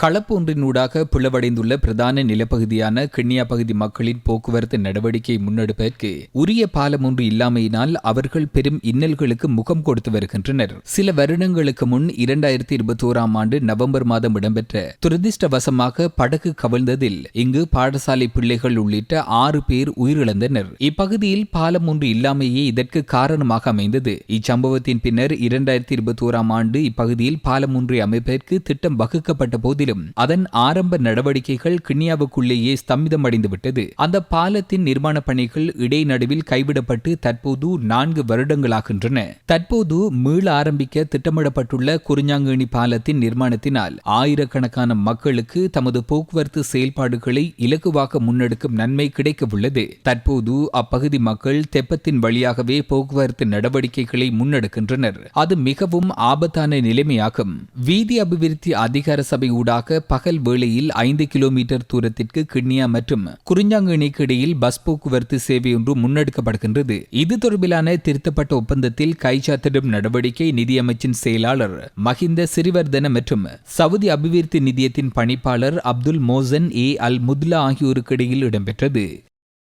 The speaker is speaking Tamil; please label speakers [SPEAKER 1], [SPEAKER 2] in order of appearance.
[SPEAKER 1] களப்பு ஒன்றினூடாக பிளவடைந்துள்ள பிரதான நிலப்பகுதியான கிண்ணியா பகுதி மக்களின் போக்குவரத்து நடவடிக்கை முன்னெடுப்பதற்கு உரிய பாலம் ஒன்று இல்லாமையினால் அவர்கள் பெரும் இன்னல்களுக்கு முகம் கொடுத்து வருகின்றனர். சில வருடங்களுக்கு முன் இரண்டாயிரத்தி இருபத்தோராம் ஆண்டு நவம்பர் மாதம் இடம்பெற்ற துரதிருஷ்டவசமாக படகு கவிழ்ந்ததில் இங்கு பாடசாலை பிள்ளைகள் உள்ளிட்ட ஆறு பேர் உயிரிழந்தனர். இப்பகுதியில் பாலம் ஒன்று இல்லாமையே இதற்கு காரணமாக அமைந்தது. இச்சம்பவத்தின் பின்னர் இரண்டாயிரத்தி இருபத்தோராம் ஆண்டு இப்பகுதியில் பாலம் ஒன்றை அமைப்பதற்கு திட்டம் வகுக்கப்பட்ட போதிலும் அதன் ஆரம்ப நடவடிக்கைகள் கிண்ணியாவுக்குள்ளேயே ஸ்தம்பிதமடைந்துவிட்டது. அந்த பாலத்தின் நிர்மாண பணிகள் இடைநடுவில் கைவிடப்பட்டு தற்போது நான்கு வருடங்களாகின்றன. தற்போது மீள ஆரம்பிக்க திட்டமிடப்பட்டுள்ள குறிஞ்சாங்கேணி பாலத்தின் நிர்மாணத்தினால் ஆயிரக்கணக்கான மக்களுக்கு தமது போக்குவரத்து செயல்பாடுகளை இலகுவாக முன்னெடுக்கும் நன்மை கிடைக்கவுள்ளது. தற்போது அப்பகுதி மக்கள் தெப்பத்தின் வழியாகவே போக்குவரத்து நடவடிக்கைகளை முன்னெடுக்கின்றனர். அது மிகவும் ஆபத்தான நிலைமையாகும். வீதி அபிவிருத்தி அதிகார சபை ஊடாக பகல் வேளையில் ஐந்து கிலோமீட்டர் தூரத்திற்கு கிண்ணியா மற்றும் குறிஞ்சாங்கணிக்கு இடையில் பஸ் போக்குவரத்து சேவை ஒன்று முன்னெடுக்கப்படுகின்றது. இது தொடர்பிலான திருத்தப்பட்ட ஒப்பந்தத்தில் கைச்சாத்திடும் நடவடிக்கை நிதியமைச்சின் செயலாளர் மஹிந்த சிறிவர்தன மற்றும் சவுதி அபிவிருத்தி நிதியத்தின் பணிப்பாளர் அப்துல் மோசன் ஏ அல் முத்லா ஆகியோருக்கு இடையில் இடம்பெற்றது.